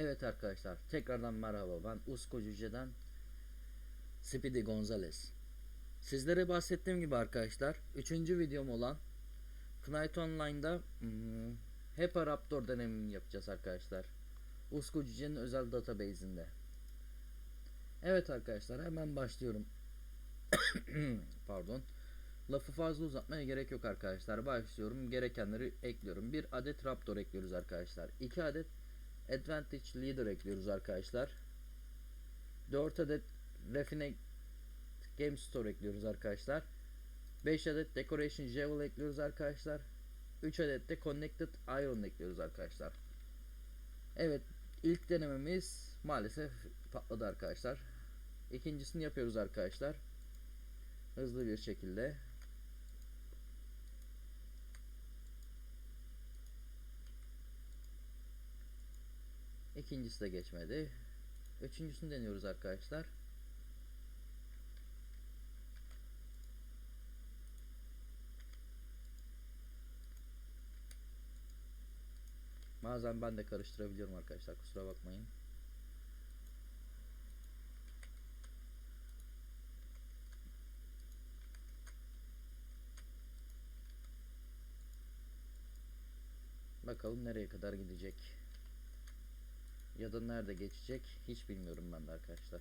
Evet arkadaşlar tekrardan merhaba ben Usko Cüce'den Speedy Gonzales. Sizlere bahsettiğim gibi arkadaşlar 3. videom olan Knight Online'da hmm, HEPA Raptor denemini yapacağız arkadaşlar. Usko Cüce'nin özel database'inde. Evet arkadaşlar hemen başlıyorum. Pardon. Lafı fazla uzatmaya gerek yok arkadaşlar. Başlıyorum. Gerekenleri ekliyorum. Bir adet Raptor ekliyoruz arkadaşlar. 2 adet Advantage Leader ekliyoruz arkadaşlar. 4 adet Refine Game Store ekliyoruz arkadaşlar. 5 adet Decoration Jewel ekliyoruz arkadaşlar. 3 adet de Connected Iron ekliyoruz arkadaşlar. Evet ilk denememiz maalesef patladı arkadaşlar. İkincisini yapıyoruz arkadaşlar. Hızlı bir şekilde. İkincisi de geçmedi. Üçüncüsünü deniyoruz arkadaşlar. Bazen ben de karıştırabiliyorum arkadaşlar kusura bakmayın. Bakalım nereye kadar gidecek. Ya da nerede geçecek hiç bilmiyorum ben de arkadaşlar.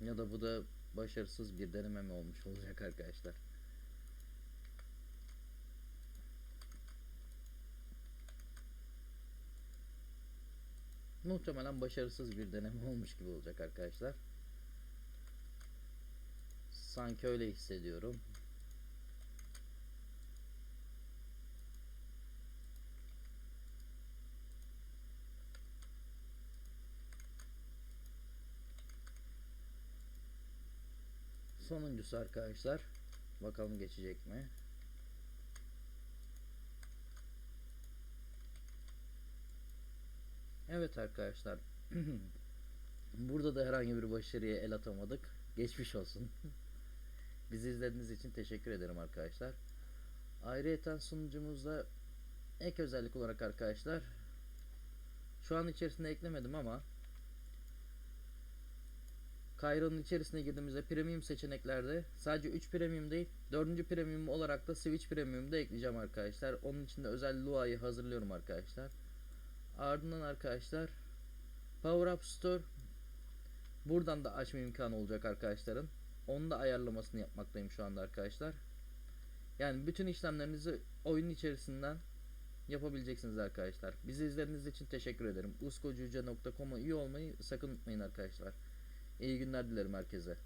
Ya da bu da başarısız bir deneme mi olmuş olacak arkadaşlar. Muhtemelen başarısız bir deneme olmuş gibi olacak arkadaşlar. Sanki öyle hissediyorum. Sonuncusu arkadaşlar. Bakalım geçecek mi? Evet arkadaşlar. Burada da herhangi bir başarıya el atamadık. Geçmiş olsun. Bizi izlediğiniz için teşekkür ederim arkadaşlar. Ayrıyeten sunucumuzda ek özellik olarak arkadaşlar şu an içerisinde eklemedim ama Kayro'nun içerisine girdiğimizde premium seçeneklerde sadece 3 premium değil 4. premium olarak da Switch premium da ekleyeceğim arkadaşlar. Onun için de özel Lua'yı hazırlıyorum arkadaşlar. Ardından arkadaşlar Power Up Store buradan da açma imkanı olacak arkadaşların. Onu da ayarlamasını yapmaktayım şu anda arkadaşlar. Yani bütün işlemlerinizi oyun içerisinden yapabileceksiniz arkadaşlar. Bizi izlediğiniz için teşekkür ederim. uskocuca.com'a üye olmayı sakın unutmayın arkadaşlar. İyi günler dilerim herkese.